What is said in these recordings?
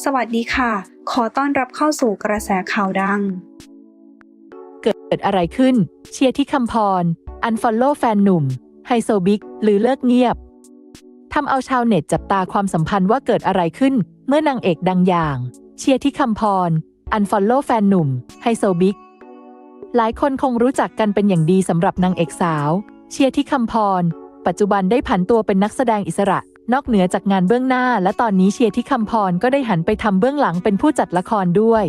สวัสดีค่ะ ขอต้อนรับเข้าสู่กระแสข่าวดัง เกิดอะไรขึ้น เชียร์ที่คำพร อันฟอลโล่แฟนหนุ่ม ไฮโซบิ๊ก หรือเลิกเงียบ ทำเอาชาวเน็ตจับตาความสัมพันธ์ว่าเกิดอะไรขึ้น เมื่อนางเอกดังอย่าง เชียร์ที่คำพร อันฟอลโล่แฟนหนุ่ม ไฮโซบิ๊ก หลายคนคงรู้จักกันเป็นอย่างดีสำหรับนางเอกสาว เชียร์ที่คำพร ปัจจุบันได้ผันตัวเป็นนักแสดงอิสระ นอกเหนือจากงานเบื้องหน้า และตอนนี้เชียร์ที่คำพรก็ได้หันไปทำเบื้องหลังเป็นผู้จัดละครด้วย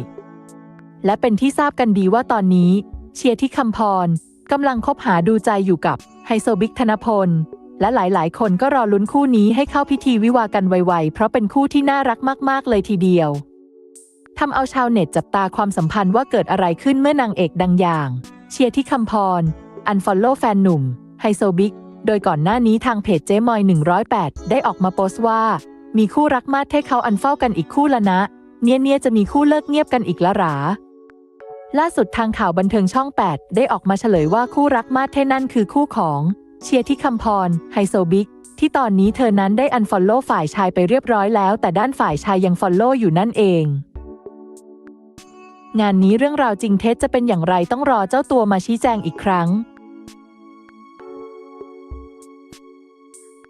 และเป็นที่ทราบกันดีว่าตอนนี้ เชียร์ที่คำพรกำลังคบหาดูใจอยู่กับไฮโซบิ๊กธนพล และหลายๆ คนก็รอลุ้นคู่นี้ให้เข้าพิธีวิวากันไวๆ เพราะเป็นคู่ที่น่ารักมาก ๆ เลยทีเดียวทำเอาชาวเน็ตจับตาความสัมพันธ์ว่าเกิดอะไรขึ้นเมื่อนางเอกดังอย่าง เชียร์ที่คำพรอันฟอลโล่แฟนหนุ่มไฮโซบิ๊ก โดยก่อนหน้านี้ทางเพจเจ๊มอย 108 ได้ออกมาโพสต์ว่า มีคู่รักมาดให้เขาอันเฝ้ากันอีกคู่ละนะ เนี่ยเนี่ยจะมีคู่เลิกเงียบกันอีกละหราล่าสุดทางข่าวบันเทิงช่อง 8 ได้ออกมาเฉลยว่าคู่รักมาดเท่นั่นคือคู่ของ เชียร์ที่คำพรไฮโซบิ๊กที่ตอนนี้เธอนั้นได้อันฟอลโล่ฝ่ายชายไปเรียบร้อยแล้ว แต่ด้านฝ่ายชายยังฟอลโล่อยู่นั่นเอง งานนี้เรื่องราวจริงเท็จจะเป็นอย่างไรต้องรอเจ้าตัวมาชี้แจงอีกครั้ง